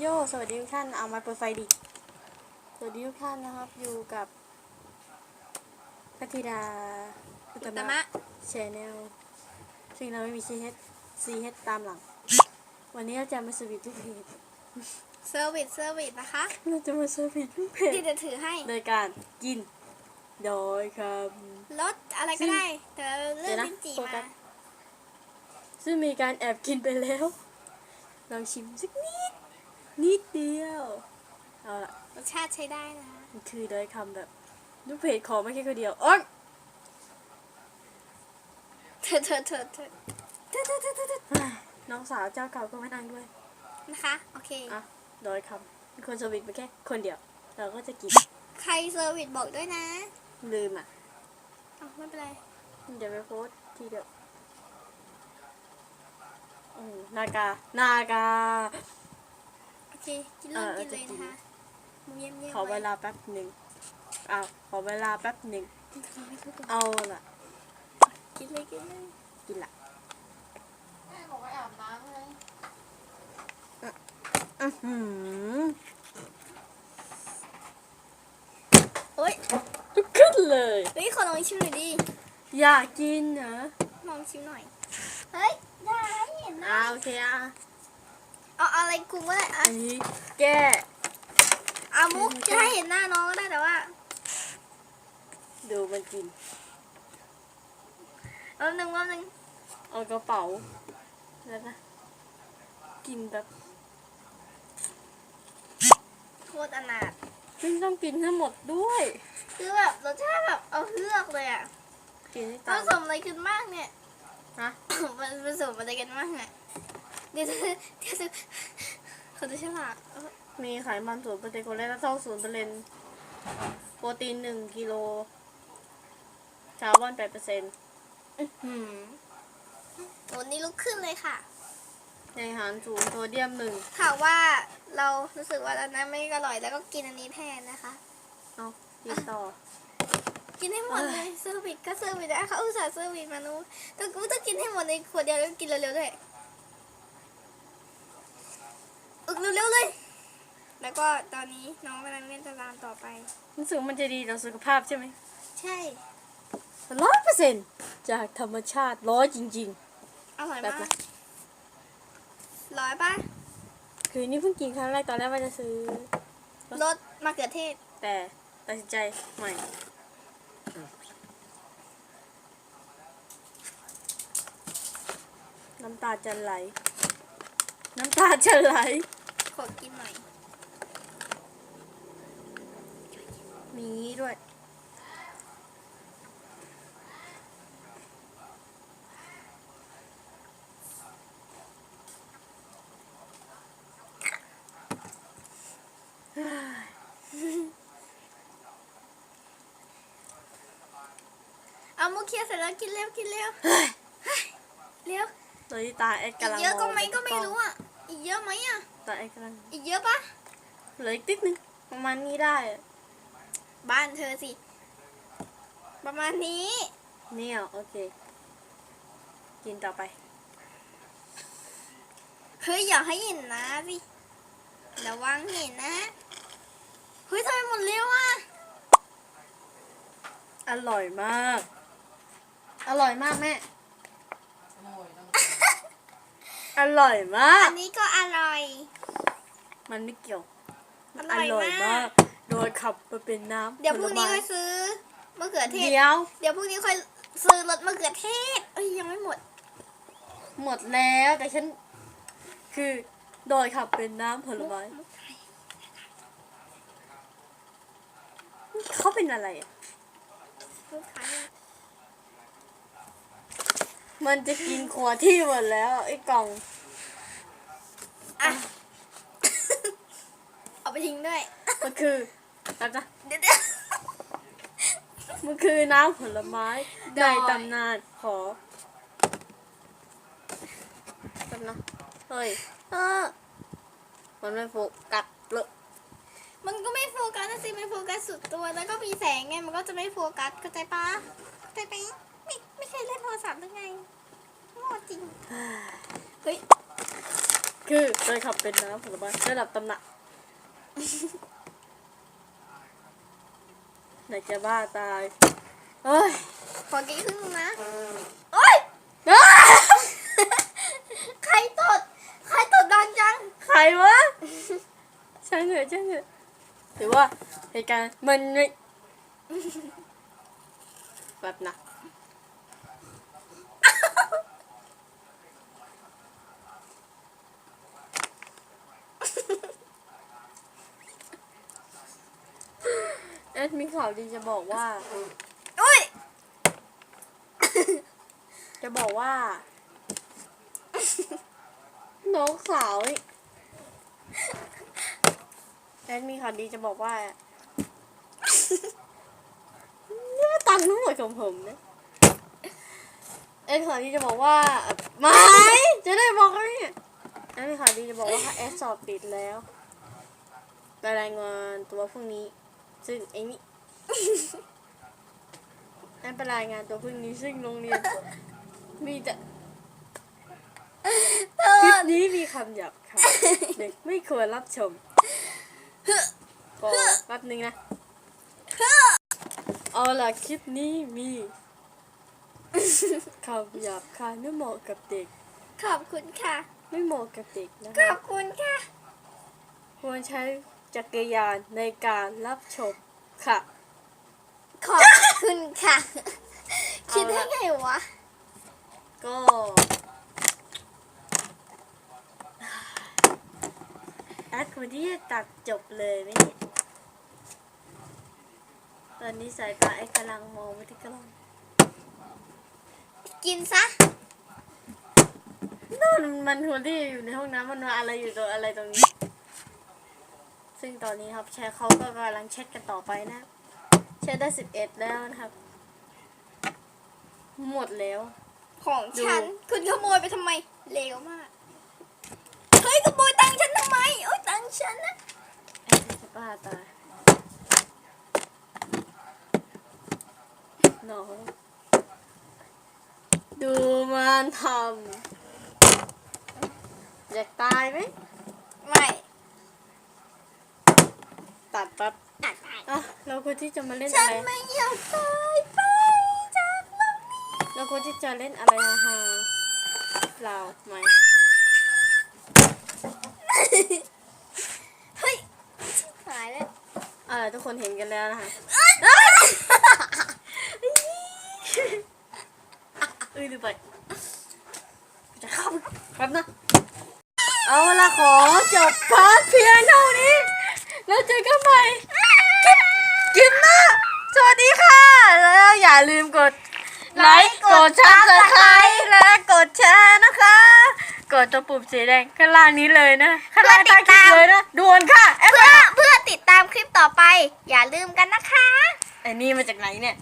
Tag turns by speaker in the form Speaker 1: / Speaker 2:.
Speaker 1: โยสวัสดีทุกท่าน เอามาเปิดไฟดิ สวัสดีทุกท่านนะครับ อยู่กับพัทิดาอุต
Speaker 2: ต
Speaker 1: มะ
Speaker 2: มะ
Speaker 1: ชแนลซึ่งเราไม่มีซีเฮดซีเฮดตามหลัง วันนี้เราจะมาสวิตทุกเพจ
Speaker 2: เซอร์วิสเซอร์วิสนะคะ
Speaker 1: เราจะมาสวิตทุกเพจ
Speaker 2: ที่จะถือให้
Speaker 1: โดยการกิน โดยครับ
Speaker 2: รสอะไรก็ได้ แต่เลื
Speaker 1: เดี๋
Speaker 2: อยก
Speaker 1: วนะ
Speaker 2: ลิ้นจี่
Speaker 1: โฟกั
Speaker 2: มา
Speaker 1: สซึ่งมีการแอบกินไปแล้ว ลองชิมสักนิด นิดเดียว เอาละ
Speaker 2: รสชาติใช้ได้นะคะ
Speaker 1: มันคือโดยคำแบบลูกเพจขอไม่แค่คนเดียวโอ๊ย
Speaker 2: เธอเธอเธอเธอเธอเธอเธอเธอเธอ
Speaker 1: น้องสาวเจ้าเก่าก็มานั่งด้วย
Speaker 2: นะคะ โอเค
Speaker 1: อะโดยคำมีคนสวิตไปแค่คนเดียว เราก็จะกิน
Speaker 2: ใครเซอร์วิสบอกด้วยนะ
Speaker 1: ลืมอะ
Speaker 2: เอาไม่เป็นไร
Speaker 1: เดี๋ยวไปโพสต์ทีเดียวอืมนากา นากา
Speaker 2: โอ เคกินเริ่ม
Speaker 1: เออ
Speaker 2: กินเลย
Speaker 1: จะกิน
Speaker 2: นะคะมึงเยี่ยมเยี่ยม
Speaker 1: ขอเวลาแป๊บหนึ่งอ้าวขอเวลาแป๊บหนึ่ง
Speaker 2: ไม่ทุกคน
Speaker 1: เอาล่ะ
Speaker 2: กินเลยกินเลย
Speaker 1: กินละ
Speaker 3: แม่บอกว่าอาบน้ำไง
Speaker 1: อื้อหือ
Speaker 2: โอ๊ย
Speaker 1: ลุกขึ้นเลย
Speaker 2: เฮ้ยขอลองชิมหน่อยดิ
Speaker 1: อยากกินเหรอ
Speaker 2: ลองชิมหน่อย เฮ้ยได้เห็นนะ
Speaker 1: อ่าโอเคอะ
Speaker 2: เอาอะไรกูก็ได้อะ
Speaker 1: อันนี้แก้
Speaker 2: เอามุกจะให้เห็นหน้าน้องก็ได้แต่ว่า
Speaker 1: ดูมันกิน
Speaker 2: แป๊บนึงแป๊บนึง
Speaker 1: เอากระเป๋าแล้วนะกินแบบ
Speaker 2: โคตรอนาถ
Speaker 1: ไม่ต้องกินทั้งหมดด้วย
Speaker 2: คือแบบรสชาติแบบเอาเฮือกเลยอะ
Speaker 1: กินให้
Speaker 2: ผ
Speaker 1: ตาม
Speaker 2: สมอะไรขึ้นมากเนี่ย
Speaker 1: ฮะ
Speaker 2: มันผสมอะไรกันมากเนี่ย เดี๋ยวเดี๋ยวเดี๋ยวเดี๋ยวเขาจะฉลาด
Speaker 1: มีไขมันศูนย์เปอร์เซ็นต์โคเลสเตอรอลศูนย์เปอร์เซ็นต์โปรตีนหนึ่งกิโลคาร์บอนแปดเปอร์เซ็นต์
Speaker 2: หืมวันนี้ลุกขึ้นเลยค่ะ
Speaker 1: ในอาหารสูงโซเดียมหนึ่ง
Speaker 2: ข่าวว่าเรารู้สึกว่าอันนั้นไม่อร่อยแล้วก็กินอันนี้แทนนะคะ
Speaker 1: เอากินต่อ
Speaker 2: กินให้หมดเลยเซอร์วิสก็เซอร์วิสได้เขาอุตส่าห์เซอร์วิสมานุต้องกูต้องกินให้หมดในขวดเดียวแล้วก็กินเร็วๆด้วย อึกเร็วๆเลย แล้วก็ตอนนี้น้องกำลังเล่นตารางต่อไป
Speaker 1: รู้สึกว่ามันจะดีต่อสุขภาพใช่ไหม
Speaker 2: ใช่
Speaker 1: ร้อยเปอร์เซ็นต์จากธรรมชาติร้อยจริง
Speaker 2: อร่อย
Speaker 1: ๆ แบบ
Speaker 2: มาก
Speaker 1: นะ
Speaker 2: ร้อยป่ะ
Speaker 1: คือนี่เพิ่งกินครั้งแรกตอนแรกว่าจะซื้อ
Speaker 2: รสมะเขือเทศ
Speaker 1: แต่ตัดสินใจใหม่ น้ำตาจะไหล น้ำตาจะไหล
Speaker 2: ขอกินหน่อย
Speaker 1: มีด้วย
Speaker 2: เอามุกเคี้ยวเสร็จแล้วกินเร็วกินเร็วเร็ว
Speaker 1: ตอนที่ตาเอ็ด
Speaker 2: อี
Speaker 1: กำ
Speaker 2: ก
Speaker 1: ลัง
Speaker 2: เยอะก็
Speaker 1: ง
Speaker 2: ไหมก็ไม่รู้อะ อีกเยอะไหมอะ
Speaker 1: ตาเอ็ดกำลัง
Speaker 2: อีกเยอะปะ
Speaker 1: เหลืออีกติดนึงประมาณนี้ได้อะ
Speaker 2: บ้านเธอสิ ประมาณนี้
Speaker 1: เนี่ยโอเค กินต่อไป
Speaker 2: เฮ้ยอย่าให้เห็นนะสิระวังเห็นนะ เฮ้ยทำไมหมดเร็วอะ
Speaker 1: อร่อยมาก อร่อยมากแม่
Speaker 3: โอ้ยต้อง
Speaker 1: อร่อยมาก
Speaker 2: อันนี้ก็อร่อย
Speaker 1: มันไม่เกี่ยว
Speaker 2: อร่อยมาก
Speaker 1: โดยขับมาเป็นน้ำ
Speaker 2: เดี๋ยวพรุ่งนี้
Speaker 1: ผล
Speaker 2: ค่
Speaker 1: ไม้
Speaker 2: อยซื้อมะเขือเทศ
Speaker 1: เดี๋ยว
Speaker 2: เดี๋ยวพรุ่งนี้ค่อยซื้อรสมะเขือเทศเอ้ยยังไม่หมด
Speaker 1: หมดแล้วแต่ฉัน คือโดยขับเป็นน้ำผลไม้เขาเป็นอะไรอะ
Speaker 2: ลูกค้า
Speaker 1: มันจะกินขวดที่หมดแล้วไอ้กล่อง
Speaker 2: อะเอาไปทิ้งด้วย
Speaker 1: มันคือแบบนะ
Speaker 2: เดี๋ยวเดี๋ยว
Speaker 1: มันคือน้ำผลไม้
Speaker 2: โด
Speaker 1: ใน
Speaker 2: ย
Speaker 1: ตำนานขอแบบนะเฮ้ยเออมันไม่โฟกัสเลย
Speaker 2: มันก็ไม่โฟกัสนะสิมันโฟกัสสุดตัวแล้วก็มีแสงไงมันก็จะไม่โฟกัสเข้าใจปะเข้าใจปะไม่ไม่เคยเล่นโทรศัพท์หรือไงโง่ จริง เฮ้ย
Speaker 1: คือโดยขับเป็นน้ำผลไม้ระดับตำหนักไหนจะบ้าตายเอ้ย
Speaker 2: ขอกี่ครึ่งนะโอ๊ย
Speaker 1: อ้า
Speaker 2: ใครตด ใครตดดังจัง
Speaker 1: ใครวะ ช่างเหอะช่างเหอะถือว่าเหตุการณ์มันไม่แบบหนักเอ็ ดมีข่าวดีจะบอกว่า
Speaker 2: อุ้ย
Speaker 1: จะบอกว่า น้องสาวนี่แอดมีข่าวดีจะบอกว่านี่มันตังค์ทั้งหมดของผมนะแอดข่าวดีจะบอกว่าไม่จะได้บอกไหมเนี่ยแอดมีข่าวดีจะบอกว่าแอดสอบปิดแล้วไปรายงานตัวพรุ่งนี้ ซึ่งไอ้นี่แอดไปรายงานตัวพรุ่งนี้ซึ่งโรงเรียน มีแต่
Speaker 2: ต
Speaker 1: คลิป
Speaker 2: ด
Speaker 1: นี้มีคำหยาบคายเด็กไม่ควรรับชมก็แป๊บนึงนะ เอาล่ะคลิปนี้มีคำหยาบคายไม่เหมาะกับเด็ก
Speaker 2: ขอบคุณค่ะ
Speaker 1: ไม่เหมาะกับเด็กนะ
Speaker 2: ข
Speaker 1: คะ
Speaker 2: อบคุณค่ะ
Speaker 1: ควรใช้ จักรยานในการรับชมค่ะ
Speaker 2: ขอบคุณค่ะ คิดได้ไงวะ
Speaker 1: ก็ แอดคนที่จะตัดจบเลยไหมเนี่ยตอนนี้สายตาแอดกำลังมองไปที่กล้อง
Speaker 2: กินซะ
Speaker 1: นั่นมันคนที่อยู่ในห้องน้ำมันมาอะไรอยู่ตรงอะไรตรงนี้ ซึ่งตอนนี้ครับแชร์เขาก็กำลังเช็ดกันต่อไปนะเช็ดได้สิบเอ็ดแล้วนะครับ หมดแล้ว
Speaker 2: ของ
Speaker 1: ดู
Speaker 2: ฉันคุณขโมยไปทำไมเลวมากเฮ้ยขโมยตังค์ฉันทำไมโอ้ยตังค์ฉันนะ
Speaker 1: ไอ้จะบ้าตายน้องดูมันทำอยากตายไหม
Speaker 2: ไม่
Speaker 1: ตัดปั๊บ
Speaker 2: อะได้
Speaker 1: อะเราควรที่จะมาเล่น
Speaker 2: ฉั
Speaker 1: อะ
Speaker 2: น
Speaker 1: ไร
Speaker 2: ไม่อยากตายไปจากโลกนี้
Speaker 1: เราควรที่จะเล่นอะไรฮาฮาเราไหม
Speaker 2: เฮ้ยหายแล้ว
Speaker 1: อ่าทุกคนเห็นกันแล้วนะคะเอ้ยดูไปจะเข้าแป๊บนะ เอาละขอจบพาร์ทเพียงเท่านี้ แล้วเจอกันใหม่กินนะสวัสดีค่ะ แล้วอย่าลืมกดไลค์กดชับสไครต์และกดแชร์นะคะ กดตัวปุ่มสีแดงข้างล่างนี้เลยนะข้างล่างใต้คลิปเลยนะด่วนค่ะแอป
Speaker 2: เพื่อเพื่อติดตามคลิปต่อไป อย่าลืมกันนะคะ
Speaker 1: ไอ้นี่มาจากไหนเนี่ย